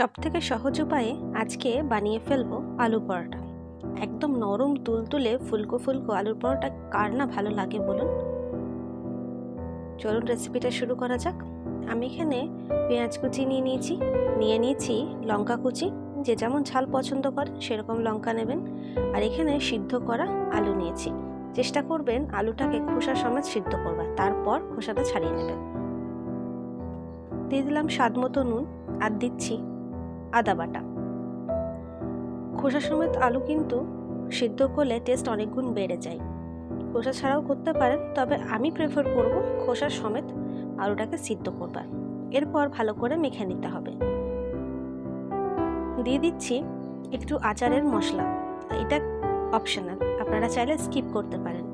সব থেকে সহজ উপায়ে আজকে বানিয়ে ফেলব আলু পরোটা। একদম নরম তুলতুলে ফুলকো ফুলকো আলুর পরোটা কার না ভালো লাগে বলুন? চলুন রেসিপিটা শুরু করা যাক। আমি এখানে পেঁয়াজ কুচি নিয়ে নিয়েছি নিয়ে নিয়েছি লঙ্কা কুচি। যে যেমন ঝাল পছন্দ করে সেরকম লঙ্কা নেবেন। আর এখানে সিদ্ধ করা আলু নিয়েছি। চেষ্টা করবেন আলুটাকে খোসা সমেত সিদ্ধ করবার। তারপর খোসাটা ছাড়িয়ে নেবেন। দিয়ে দিলাম স্বাদ মতো নুন। আর দিচ্ছি আদা বাটা। খোসা সমেত আলু কিন্তু সিদ্ধ করলে টেস্ট অনেক গুণ বেড়ে যায়। খোসা ছাড়াও করতে পারেন, তবে আমি প্রেফার করব খোসা সমেত আলুটাকে সিদ্ধ করবার। এরপর ভালো করে মেখে নিতে হবে। দিয়ে দিচ্ছি একটু আচারের মশলা। এটা অপশনাল আপনারা চাইলে স্কিপ করতে পারেন।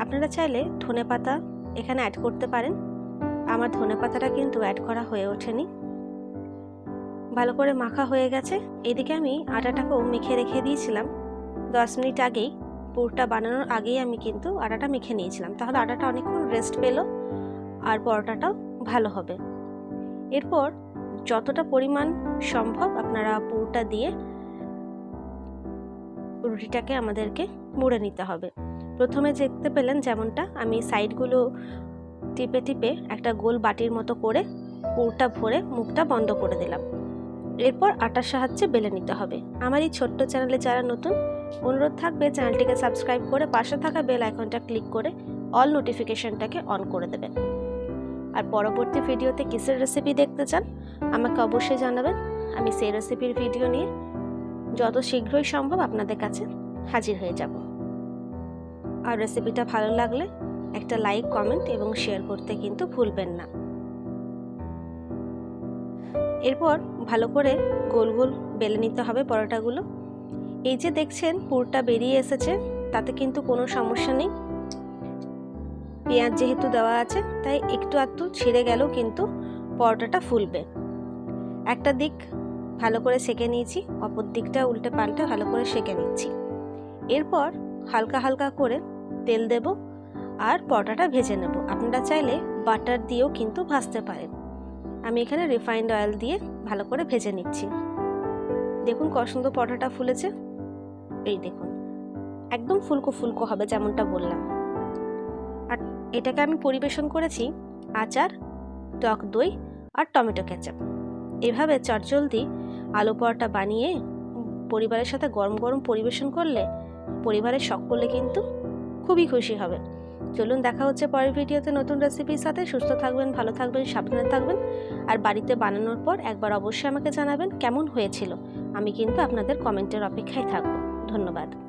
আপনারা চাইলে ধনে পাতা এখানে অ্যাড করতে পারেন। আমার ধনে পাতাটা কিন্তু অ্যাড করা হয়ে ওঠেনি। ভালো করে মাখা হয়ে গেছে। এদিকে আমি আটাটাকেও মেখে রেখে দিয়েছিলাম। দশ মিনিট আগেই পুরটা বানানোর আগেই আমি কিন্তু আটাটা মেখে নিয়েছিলাম। তাহলে আটাটা অনেকক্ষণ রেস্ট পেল আর পরোটাটাও ভালো হবে। এরপর যতটা পরিমাণ সম্ভব আপনারা পুরটা দিয়ে রুটিটাকে আমাদেরকে মুড়ে নিতে হবে। প্রথমে দেখতে পেলেন যেমনটা, আমি সাইডগুলো টিপে টিপে একটা গোল বাটির মতো করে পুরটা ভরে মুখটা বন্ধ করে দিলাম। এরপর আটার সাহায্যে বেলে নিতে হবে। আমার এই ছোট্ট চ্যানেলে যারা নতুন, অনুরোধ থাকবে চ্যানেলটিকে সাবস্ক্রাইব করে পাশে থাকা বেল আইকনটা ক্লিক করে অল নোটিফিকেশনটাকে অন করে দেবেন। আর পরবর্তী ভিডিওতে কিসের রেসিপি দেখতে চান, আমাকে অবশ্যই জানাবেন। আমি সেই রেসিপির ভিডিও নিয়ে যত শীঘ্রই সম্ভব আপনাদের কাছে হাজির হয়ে যাব। আর রেসিপিটা ভালো লাগলে একটা লাইক কমেন্ট এবং শেয়ার করতে কিন্তু ভুলবেন না। এরপর ভালো করে গোল গোল বেলে নিতে হবে পরোটাগুলো। এই যে দেখছেন, পুরটা বেরিয়ে এসেছে, তাতে কিন্তু কোনো সমস্যা নেই। পেঁয়াজ যেহেতু দেওয়া আছে, তাই একটু আধটু ছিঁড়ে গেলেও কিন্তু পরোটাটা ফুলবে। একটা দিক ভালো করে সেকে নিয়েছি, অপর দিকটা উল্টে পাল্টে ভালো করে সেকে নিচ্ছি। এরপর হালকা হালকা করে তেল দেব আর পরোটাটা ভেজে নেব। আপনারা চাইলে বাটার দিয়েও কিন্তু ভাজতে পারেন। আমি এখানে রিফাইন্ড অয়েল দিয়ে ভালো করে ভেজে নিচ্ছি। দেখুন কত সুন্দর পরোটাটা ফুলেছে। এই দেখুন, একদম ফুলকো ফুলকো হবে যেমনটা বললাম। আর এটাকে আমি পরিবেশন করেছি আচার, টক দই আর টমেটো কেচাপ। এভাবে চটজলদি আলু পরোটা বানিয়ে পরিবারের সাথে গরম গরম পরিবেশন করলে পরিবারের সকলে কিন্তু খুবই খুশি হবে। চলুন দেখা হচ্ছে পরের ভিডিওতে নতুন রেসিপির সাথে। সুস্থ থাকবেন, ভালো থাকবেন, সাবধানে থাকবেন। আর বাড়িতে বানানোর পর একবার অবশ্যই আমাকে জানাবেন কেমন হয়েছিল। আমি কিন্তু আপনাদের কমেন্টের অপেক্ষায় থাকব। ধন্যবাদ।